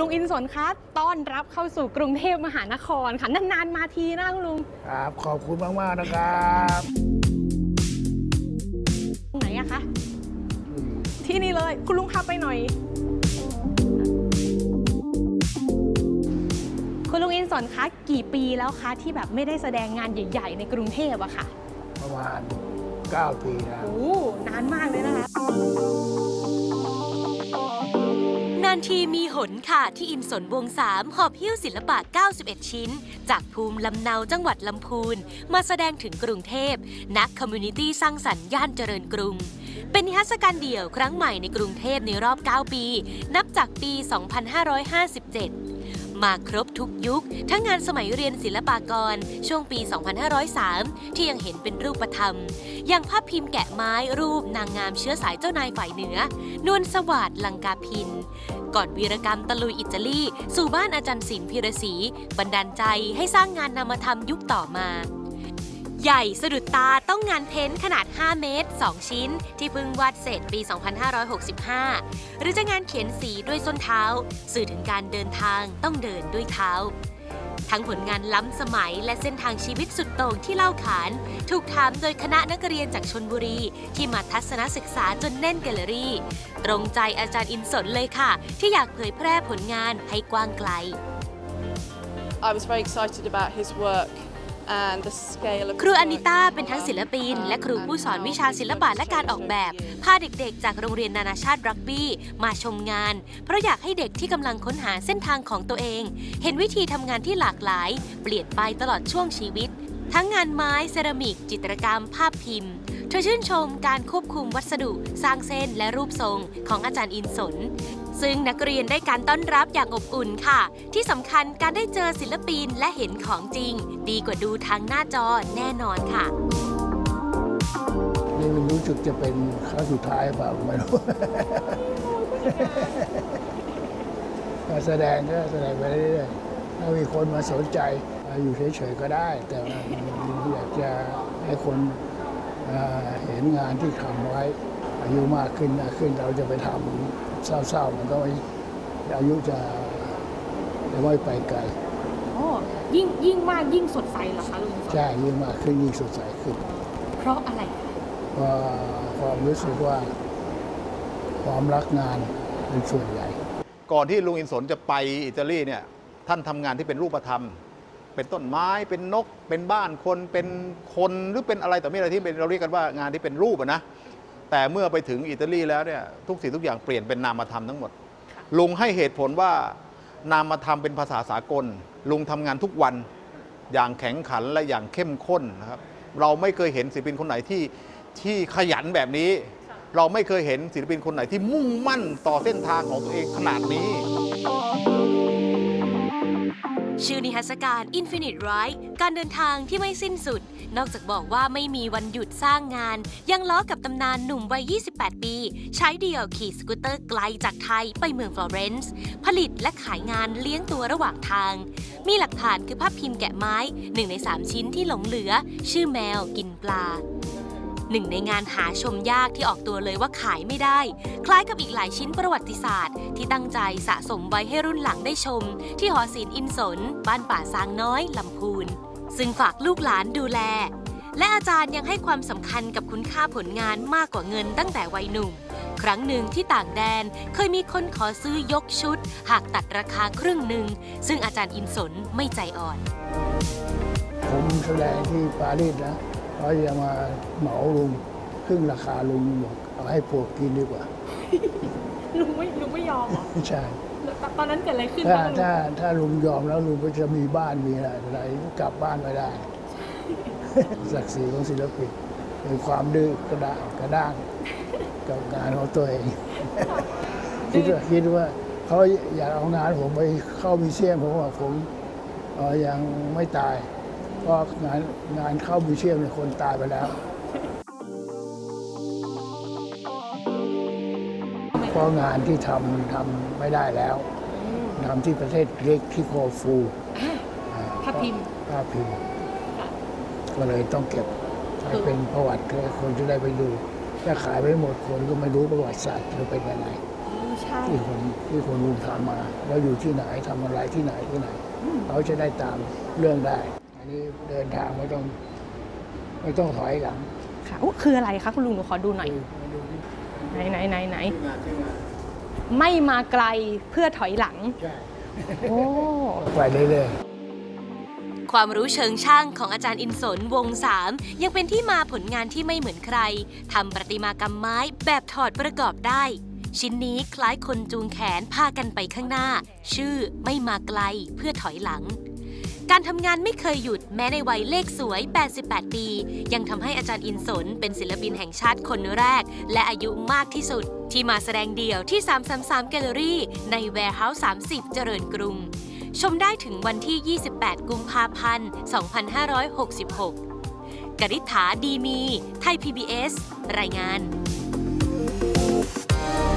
ลุงอินสนคะต้อนรับเข้าสู่กรุงเทพมหานครค่ะนานๆมาทีนะคุณลุงครับขอบคุณมากๆนะครับตรงไหนอะคะที่นี่เลยคุณลุงพาไปหน่อย คุณลุงอินสนคะกี่ปีแล้วคะที่แบบไม่ได้แสดงงานใหญ่ ๆ ในกรุงเทพอะค่ะ ประมาณ 9 ปีแล้วโอ้นานมากเลยนะ ทีมีหนค่ะที่อินสนวงสามหอบหิ้วศิลปะ 91 ชิ้น จากภูมิลำเนาจังหวัดลำพูน มาแสดงถึงกรุงเทพ นักคอมมูนิตี้สร้างสรรค์ย่านเจริญกรุง เป็นนิทรรศการเดี่ยวครั้งใหม่ในกรุงเทพในรอบ 9 ปี นับจากปี 2557มาครบทุกยุค ทั้งงานสมัยเรียนศิลปากร ช่วงปี 2503 ที่ยังเห็นเป็นรูปธรรม อย่างภาพพิมพ์แกะไม้รูปนางงามเชื้อสายเจ้านายฝ่ายเหนือ นวลสวัสด์ลังกาพิน ก่อนวีรกรรมตะลุยอิตาลี สู่บ้านอาจารย์ศิลป์พิรศรีบันดาลใจให้สร้างงานนามธรรมยุคต่อมา ใหญ่สะดุดตาต้องงานเพ้นขนาด 5 เมตร 2 ชิ้น ที่เพิ่งวาดเสร็จปี 2565 หรือจะงานเขียนสีด้วยส้นเท้า สื่อถึงการเดินทางต้องเดินด้วยเท้า ทั้งผลงานล้ำสมัยและเส้นทางชีวิตสุดโต่งที่เล่าขาน ถูกถามโดยคณะนักเรียนจากชนบุรี ที่มาทัศนศึกษาจนแน่นแกลเลอรี่ ตรงใจอาจารย์อินสนเลยค่ะ ที่อยากเผยแพร่ผลงานให้กว้างไกล I was very excited about his work and the scale of ครูอนิต้าเป็นทั้งศิลปิน และครูผู้สอนวิชาศิลปะและการออกแบบ พาเด็กๆ จากโรงเรียนนานาชาติรักบี้ มาชมงาน เพราะอยากให้เด็กที่กำลังค้นหาเส้นทางของตัวเอง เห็นวิธีทำงานที่หลากหลาย เปลี่ยนไปตลอดช่วงชีวิต ทั้งงานไม้เซรามิก จิตรกรรม ภาพพิมพ์ เธอชื่นชมการควบคุมวัสดุ สร้างเส้นและรูปทรงของอาจารย์อินสน ซึ่งนักเรียนได้การต้อนรับอย่างอบอุ่นค่ะ ที่สำคัญการได้เจอศิลปินและเห็นของจริง ดีกว่าดูทางหน้าจอแน่นอนค่ะนี่มันรู้สึกจะเป็นครั้งสุดท้ายเปล่าไม่รู้ การแสดงก็แสดงไปเรื่อยๆถ้ามีคนมาสนใจ อยู่เฉยๆก็ได้ แต่อยากจะให้คน เอ่อเห็นงานที่ทำไว้ อายุมากขึ้นมากขึ้นเราจะไปทำเศร้าๆมันก็ไม่อายุจะจะไม่ไปไกลโอ้ยิ่งยิ่งมากยิ่งสดใสเหรอคะลุงอินสนใช่ยิ่งมากขึ้นยิ่งสดใสขึ้น เพราะอะไรคะเพราะความรู้สึกว่าความรักงานเป็นส่วนใหญ่ ก่อนที่ลุงอินสนจะไปอิตาลีเนี่ยท่านทำงานที่เป็นรูปธรรม เป็นต้นไม้เป็นนก เป็นบ้านคนเป็นคนหรือเป็นอะไรต่อมีอะไรที่เป็นเราเรียกกันว่างานที่เป็นรูปนะ แต่เมื่อไปถึงอิตาลีแล้วเนี่ยทุกสิ่งทุกอย่างเปลี่ยนเป็นนามธรรมทั้งหมด ลุงให้เหตุผลว่านามธรรมเป็นภาษาสากล ลุงทำงานทุกวันอย่างแข็งขันและอย่างเข้มข้นนะครับเราไม่เคยเห็นศิลปินคนไหนที่ที่ขยันแบบนี้ เราไม่เคยเห็นศิลปินคนไหนที่มุ่งมั่นต่อเส้นทางของตัวเองขนาดนี้ ชื่อนิทรรศการ Infinite Ride การเดินทางที่ไม่สิ้นสุด นอกจากบอกว่าไม่มีวันหยุดสร้างงาน ยังล้อกับตำนานหนุ่มวัย 28 ปี ใช้เดี่ยวขี่สกูตเตอร์ไกลจากไทยไปเมืองฟลอเรนซ์ ผลิตและขายงานเลี้ยงตัวระหว่างทาง มีหลักฐานคือภาพพิมพ์แกะไม้หนึ่งใน3ชิ้นที่หลงเหลือ ชื่อแมวกินปลา หนึ่งในงานหาชมยากที่ออกตัวเลยว่าขายไม่ได้ คล้ายกับอีกหลายชิ้นประวัติศาสตร์ ที่ตั้งใจสะสมไว้ให้รุ่นหลังได้ชม ที่หอศิลป์อินสน บ้านป่าซางน้อยลำพูน ซึ่งฝากลูกหลานดูแล และอาจารย์ยังให้ความสำคัญกับคุณค่าผลงานมากกว่าเงินตั้งแต่วัยหนุ่ม ครั้งหนึ่งที่ต่างแดนเคยมีคนขอซื้อยกชุด หากตัดราคาครึ่งหนึ่งซึ่งอาจารย์อินสนไม่ใจอ่อน ผมแสดงที่ปารีสนะ เขาจะมาเหมาลุงครึ่งราคาลุงบอกเอาให้พวกกินดีกว่า ลุงไม่ลุงไม่ยอมเหรอไม่ใช่ ตอนนั้นเกิดอะไรขึ้นถ้าคะลุงถ้าถ้าลุงยอมแล้วลุงก็จะมีบ้านมีอะไรอะไรกลับบ้านไม่ได้ ศักดิ์ศรีของศิลปินเป็นความดื้อกระด้างกระด้างกับงานของตัวเองคิดว่าคิดว่าเขาอยากเอางานผมไปเข้ามิวเซียมผมว่าผมเอ่อยังไม่ตาย เพราะงานงานเข้ามิวเซียมเนี่ยคนตายไปแล้ว เพราะงานที่ทำทำไม่ได้แล้วทำที่ประเทศเล็กที่โคฟูอ่าภาพพิมพ์ภาพพิมพ์ค่ะก็เลยต้องเก็บให้เป็นประวัติให้คนจะได้ไปดู ถ้าขายไม่หมดคนก็ไม่รู้ประวัติศาสตร์จะเป็นยังไงโอ้ใช่ช่ที่คนที่คนรู้ทำมา ว่าอยู่ที่ไหนทำอะไรที่ไหนที่ไหน เขาจะได้ตามเรื่องได้ อันนี้เดินทางไม่ต้องไม่ต้องถอยหลังค่ะอุ๊ยคืออะไรคะคุณลุงหนูขอดูหน่อยไหนไหนไหนไหนไม่มาไกลเพื่อถอยหลัง ใช่โอ้ ไปเรื่อยความรู้เชิงช่างของอาจารย์อินสนวงสามยังเป็นที่มาผลงานที่ไม่เหมือนใครทำประติมากรรมไม้แบบถอดประกอบได้ ชิ้นนี้คล้ายคนจูงแขนพากันไปข้างหน้า ชื่อไม่มาไกลเพื่อถอยหลัง การทำงานไม่เคยหยุดแม้ในวัยเลขสวย 88 ปี ยังทำให้อาจารย์อินสนเป็นศิลปินแห่งชาติคนแรก และอายุมากที่สุด ที่มาแสดงเดี่ยวที่ 333 แกลเลอรี่ ใน Warehouse 30 เจริญกรุง ชมได้ถึงวันที่ 28 กุมภาพันธ์ 2566 กริษฐาดีมี ไทย PBS รายงาน